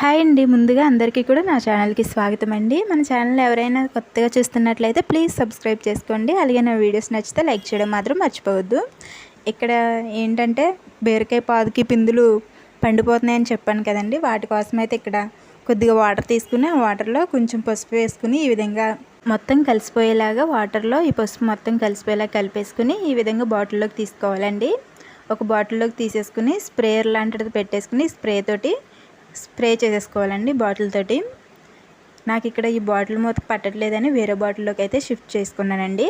Hi అండి. ముందుగా అందరికీ కూడా నా ఛానల్కి స్వాగతం అండి. మన ఛానల్ ఎవరైనా కొత్తగా చూస్తున్నట్లయితే ప్లీజ్ సబ్స్క్రైబ్ చేసుకోండి. అలాగే నా వీడియోస్ నచ్చితే లైక్ చేయడం మాత్రం మర్చిపోవద్దు. ఇక్కడ ఏంటంటే బీరకాయ పాదుకి పిందులు పండిపోతున్నాయని చెప్పాను కదండి. వాటి కోసం అయితే ఇక్కడ కొద్దిగా వాటర్ తీసుకుని ఆ వాటర్లో కొంచెం పసుపు వేసుకుని ఈ విధంగా మొత్తం కలిసిపోయేలాగా వాటర్లో ఈ పసుపు మొత్తం కలిసిపోయేలా కలిపేసుకుని ఈ విధంగా బాటిల్లోకి తీసుకోవాలండి. ఒక బాటిల్లోకి తీసేసుకుని స్ప్రేయర్ లాంటిది పెట్టేసుకుని స్ప్రే తోటి స్ప్రే చేసేసుకోవాలండి బాటిల్ తోటి. నాకు ఇక్కడ ఈ బాటిల్ మూత పట్టట్లేదని వేరే బాటిల్లోకి అయితే షిఫ్ట్ చేసుకున్నానండి.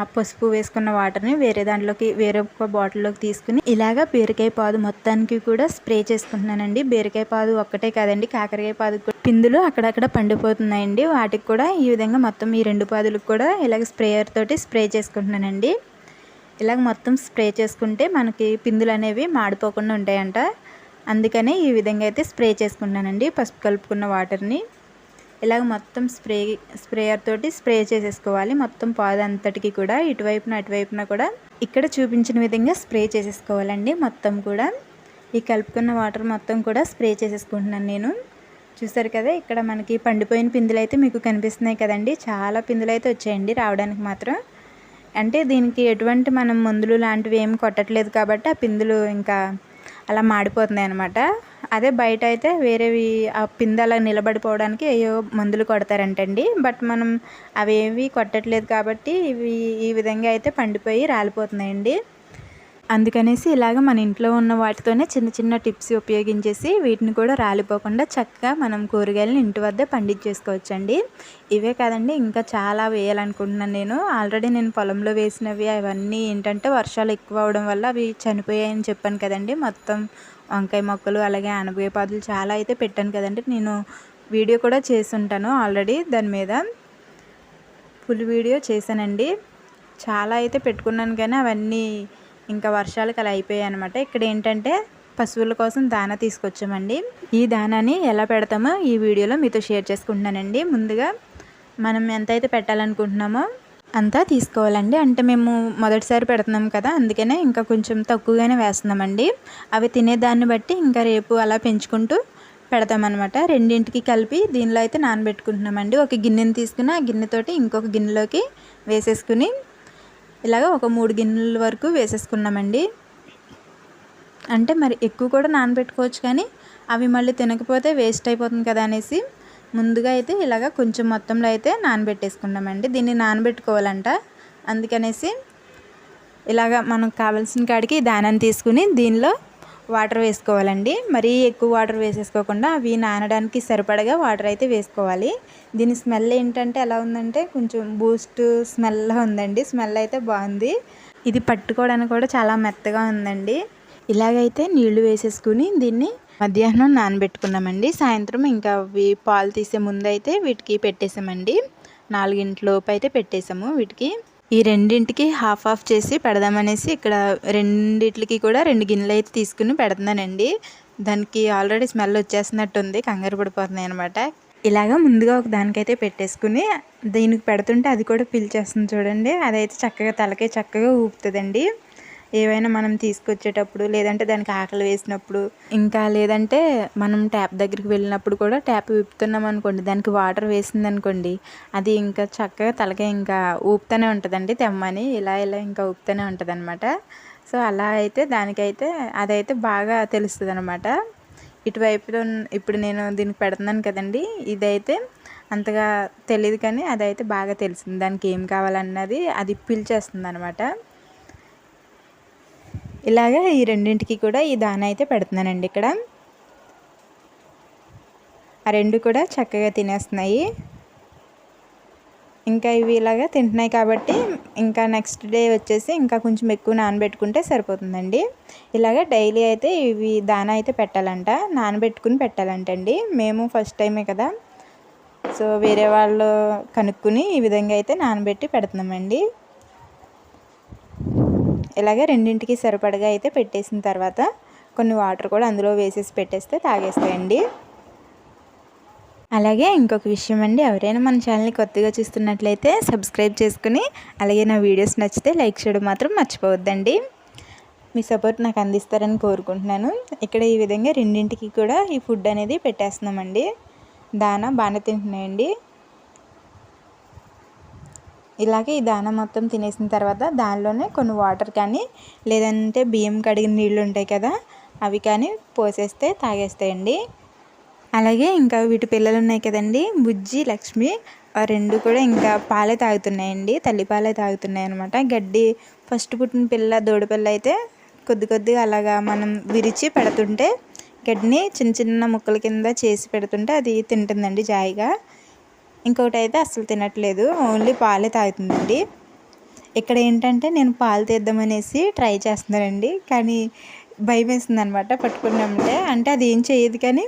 ఆ పసుపు వేసుకున్న వాటర్ని వేరే దాంట్లోకి వేరే ఒక బాటిల్లోకి తీసుకుని ఇలాగా బీరకాయ పాదు మొత్తానికి కూడా స్ప్రే చేసుకుంటున్నానండి. బీరకాయ పాదు ఒక్కటే కాదండి కాకరకాయ పాదు కూడా. పిందులు అక్కడక్కడ పండిపోతున్నాయండి. వాటికి కూడా ఈ విధంగా మొత్తం ఈ రెండు పాదులకు కూడా ఇలాగ స్ప్రేయర్ తోటి స్ప్రే చేసుకుంటున్నానండి. ఇలాగ మొత్తం స్ప్రే చేసుకుంటే మనకి పిందులు అనేవి మాడిపోకుండా ఉంటాయంట. అందుకనే ఈ విధంగా అయితే స్ప్రే చేసుకున్నానండి పసుపు కలుపుకున్న వాటర్ని ఇలాగ మొత్తం స్ప్రే స్ప్రేయర్ తోటి స్ప్రే చేసేసుకోవాలి. మొత్తం పాదు అంతటికి కూడా ఇటువైపున అటువైపున కూడా ఇక్కడ చూపించిన విధంగా స్ప్రే చేసేసుకోవాలండి. మొత్తం కూడా ఈ కలుపుకున్న వాటర్ మొత్తం కూడా స్ప్రే చేసేసుకుంటున్నాను నేను. చూసారు కదా ఇక్కడ మనకి పండిపోయిన పిందులు అయితే మీకు కనిపిస్తున్నాయి కదండి. చాలా పిందులు అయితే వచ్చాయండి రావడానికి మాత్రం. అంటే దీనికి ఎటువంటి మనం మందులు లాంటివి ఏమి కొట్టట్లేదు కాబట్టి ఆ పిందులు ఇంకా అలా మాడిపోతున్నాయి అనమాట అదే బయట అయితే వేరేవి ఆ పిందె అలా నిలబడిపోవడానికి ఏయో మందులు కొడతారంటండి. బట్ మనం అవేవి కొట్టట్లేదు కాబట్టి ఇవి ఈ విధంగా అయితే పండిపోయి రాలిపోతున్నాయండి. అందుకనేసి ఇలాగ మన ఇంట్లో ఉన్న వాటితోనే చిన్న చిన్న టిప్స్ ఉపయోగించేసి వీటిని కూడా రాలిపోకుండా చక్కగా మనం కూరగాయలను ఇంటి వద్ద పండించేసుకోవచ్చండి. ఇవే కాదండి ఇంకా చాలా వేయాలనుకుంటున్నాను నేను. ఆల్రెడీ నేను పొలంలో వేసినవి అవన్నీ ఏంటంటే వర్షాలు ఎక్కువ అవడం వల్ల అవి చనిపోయాయని చెప్పాను కదండి. మొత్తం వంకాయ మొక్కలు అలాగే అనపకాయ పాదులు చాలా అయితే పెట్టాను కదండి. నేను వీడియో కూడా చేసి ఉంటాను ఆల్రెడీ దాని మీద. ఫుల్ వీడియో చేశానండి. చాలా అయితే పెట్టుకున్నాను కానీ అవన్నీ ఇంకా వర్షాలకు అలా అయిపోయాయి అనమాట ఇక్కడ ఏంటంటే పశువుల కోసం దానా తీసుకొచ్చామండి. ఈ దానాని ఎలా పెడతామో ఈ వీడియోలో మీతో షేర్ చేసుకుంటున్నానండి. ముందుగా మనం ఎంతైతే పెట్టాలనుకుంటున్నామో అంతా తీసుకోవాలండి. అంటే మేము మొదటిసారి పెడుతున్నాం కదా అందుకనే ఇంకా కొంచెం తక్కువగానే వేస్తున్నామండి. అవి తినేదాన్ని బట్టి ఇంకా రేపు అలా పెంచుకుంటూ పెడతామన్నమాట. రెండింటికి కలిపి దీనిలో అయితే నానబెట్టుకుంటున్నామండి. ఒక గిన్నెని తీసుకుని ఆ గిన్నెతోటి ఇంకొక గిన్నెలోకి వేసేసుకుని ఇలాగ ఒక మూడు గిన్నెల వరకు వేసేసుకున్నామండి. అంటే మరి ఎక్కువ కూడా నానబెట్టుకోవచ్చు కానీ అవి మళ్ళీ తినకపోతే వేస్ట్ అయిపోతుంది కదా అనేసి ముందుగా అయితే ఇలాగ కొంచెం మొత్తంలో అయితే నానబెట్టేసుకున్నామండి. దీన్ని నానబెట్టుకోవాలంట. అందుకనేసి ఇలాగ మనకు కావాల్సిన కాడికి దానాన్ని తీసుకుని దీనిలో వాటర్ వేసుకోవాలండి. మరీ ఎక్కువ వాటర్ వేసేసుకోకుండా అవి నానడానికి సరిపడగా వాటర్ అయితే వేసుకోవాలి. దీని స్మెల్ ఏంటంటే ఎలా ఉందంటే కొంచెం బూస్ట్ స్మెల్ ఉందండి. స్మెల్ అయితే బాగుంది. ఇది పట్టుకోవడానికి కూడా చాలా మెత్తగా ఉందండి. ఇలాగైతే నీళ్ళు వేసేసుకుని దీన్ని మధ్యాహ్నం నానబెట్టుకున్నామండి. సాయంత్రం ఇంకా అవి పాలు తీసే ముందు అయితే వీటికి పెట్టేసామండి. నాలుగింటిలోపు అయితే పెట్టేసాము వీటికి. ఈ రెండింటికి హాఫ్ ఆఫ్ చేసి పెడదామనేసి ఇక్కడ రెండిట్లకి కూడా రెండు గిన్నెలు అయితే తీసుకుని పెడుతున్నానండి. దానికి ఆల్రెడీ స్మెల్ వచ్చేస్తున్నట్టుంది కంగారు పడిపోతున్నాయి అనమాట ఇలాగ ముందుగా ఒక దానికైతే పెట్టేసుకుని దీనికి పెడుతుంటే అది కూడా పిలిచేస్తుంది చూడండి. అదైతే చక్కగా తలకే చక్కగా ఊపుతుందండి. ఏవైనా మనం తీసుకొచ్చేటప్పుడు లేదంటే దానికి ఆకలి వేసినప్పుడు ఇంకా లేదంటే మనం ట్యాప్ దగ్గరికి వెళ్ళినప్పుడు కూడా ట్యాప్ విప్పుతున్నాం అనుకోండి దానికి వాటర్ వేసింది అనుకోండి అది ఇంకా చక్కగా తలకే ఇంకా ఊపుతూనే ఉంటుందండి తెమ్మని ఇలా ఇలా ఇంకా ఊపుతూనే ఉంటుంది అనమాట సో అలా అయితే దానికైతే అదైతే బాగా తెలుస్తుంది అనమాట ఇటువైపు ఇప్పుడు నేను దీనికి పెడుతున్నాను కదండి ఇదైతే అంతగా తెలియదు కానీ అదైతే బాగా తెలిసింది దానికి ఏం కావాలన్నది అది పిలిచేస్తుంది అనమాట ఇలాగా ఈ రెండింటికి కూడా ఈ దాన అయితే పెడుతున్నానండి ఇక్కడ. ఆ రెండు కూడా చక్కగా తినేస్తున్నాయి. ఇంకా ఇవి ఇలాగా తింటున్నాయి కాబట్టి ఇంకా నెక్స్ట్ డే వచ్చేసి ఇంకా కొంచెం ఎక్కువ నానబెట్టుకుంటే సరిపోతుందండి. ఇలాగ డైలీ అయితే ఇవి దాన అయితే పెట్టాలంట. నానబెట్టుకుని పెట్టాలంటండి. మేము ఫస్ట్ టైమే కదా. సో వేరే వాళ్ళు కనుక్కుని ఈ విధంగా అయితే నానబెట్టి పెడుతున్నామండి. ఇలాగే రెండింటికి సరిపడగా అయితే పెట్టేసిన తర్వాత కొన్ని వాటర్ కూడా అందులో వేసేసి పెట్టేస్తే తాగేస్తాయండి. అలాగే ఇంకొక విషయం అండి ఎవరైనా మన ఛానల్ని కొత్తగా చూస్తున్నట్లయితే సబ్స్క్రైబ్ చేసుకుని అలాగే నా వీడియోస్ నచ్చితే లైక్ చేయడం మాత్రం మర్చిపోవద్దండి. మీ సపోర్ట్ నాకు అందిస్తారని కోరుకుంటున్నాను. ఇక్కడ ఈ విధంగా రెండింటికి కూడా ఈ ఫుడ్ అనేది పెట్టేస్తున్నామండి. దానా బాగానే తింటున్నాయండి. ఇలాగే ఈ దాన మొత్తం తినేసిన తర్వాత దానిలోనే కొన్ని వాటర్ కానీ లేదంటే బియ్యం కడిగిన నీళ్ళు ఉంటాయి కదా అవి కానీ పోసేస్తే తాగేస్తాయండి. అలాగే ఇంకా వీటి పిల్లలు ఉన్నాయి కదండి బుజ్జి లక్ష్మి ఆ రెండు కూడా ఇంకా పాలే తాగుతున్నాయండి తల్లిపాలే తాగుతున్నాయి అనమాట గడ్డి ఫస్ట్ పుట్టిన పిల్ల దూడపిల్ల అయితే కొద్ది కొద్దిగా అలాగా మనం విరిచి పెడుతుంటే గడ్డిని చిన్న చిన్న ముక్కల కింద చేసి పెడుతుంటే అది తింటుందండి జాయిగా. ఇంకొకటి అయితే అసలు తినట్లేదు ఓన్లీ పాలే తాగుతుందండి. ఇక్కడ ఏంటంటే నేను పాలు తీద్దామనేసి ట్రై చేస్తున్నానండి. కానీ భయం వేస్తుంది అనమాట పట్టుకున్నామంటే. అంటే అది ఏం చేయదు కానీ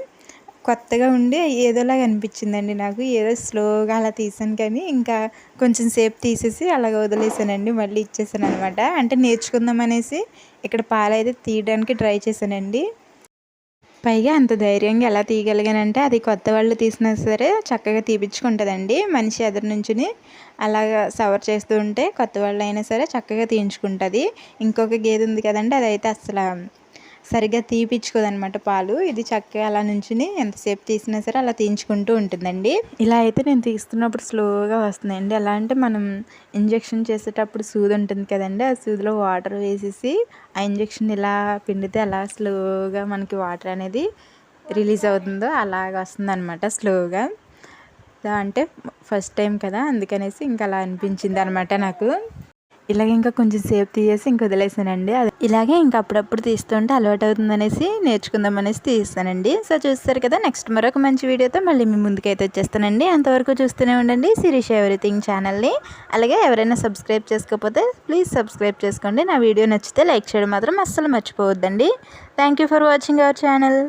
కొత్తగా ఉండి ఏదోలాగా అనిపించిందండి నాకు. ఏదో స్లోగా అలా తీసాను కానీ ఇంకా కొంచెం సేపు తీసేసి అలాగ వదిలేసానండి. మళ్ళీ ఇచ్చేసాను అనమాట అంటే నేర్చుకుందాం అనేసి ఇక్కడ పాలైతే తీయడానికి ట్రై చేశానండి. పైగా అంత ధైర్యంగా ఎలా తీయగలిగానంటే అది కొత్త వాళ్ళు తీసినా సరే చక్కగా తీపించుకుంటుందండి మనిషి ఎదురు నుంచుని అలాగా సవర్ చేస్తూ ఉంటే కొత్త వాళ్ళు అయినా సరే చక్కగా తీయించుకుంటుంది. ఇంకొక గేదె ఉంది కదండి అదైతే అసలు సరిగ్గా తీపిచ్చుకోదనమాట పాలు. ఇది చక్కగా అలా నుంచుని ఎంతసేపు తీసినా సరే అలా తీయించుకుంటూ ఉంటుందండి. ఇలా అయితే నేను తీస్తున్నప్పుడు స్లోగా వస్తుందండి ఎలా అంటే మనం ఇంజెక్షన్ చేసేటప్పుడు సూది ఉంటుంది కదండి. ఆ సూదిలో వాటర్ వేసేసి ఆ ఇంజెక్షన్ ఇలా పిండితే అలా స్లోగా మనకి వాటర్ అనేది రిలీజ్ అవుతుందో అలాగ వస్తుందన్నమాట స్లోగా. అంటే ఫస్ట్ టైం కదా అందుకనేసి ఇంకా అలా అనిపించింది అనమాట నాకు. ఇలాగ ఇంకా కొంచెం సేపు తీసేసి ఇంక వదిలేసానండి. అది ఇలాగే ఇంకా అప్పుడప్పుడు తీస్తుంటే అలవాటు అవుతుందనేసి నేర్చుకుందాం అనేసి తీస్తానండి. సో చూస్తారు కదా నెక్స్ట్ మరొక మంచి వీడియోతో మళ్ళీ మీ ముందుకైతే వచ్చేస్తానండి. అంతవరకు చూస్తూనే ఉండండి శిరీష్ ఎవ్రీథింగ్ ఛానల్ని. అలాగే ఎవరైనా సబ్స్క్రైబ్ చేసుకోకపోతే ప్లీజ్ సబ్స్క్రైబ్ చేసుకోండి. నా వీడియో నచ్చితే లైక్ చేయడం మాత్రం అస్సలు మర్చిపోవద్దండి. Thank for watching our channel.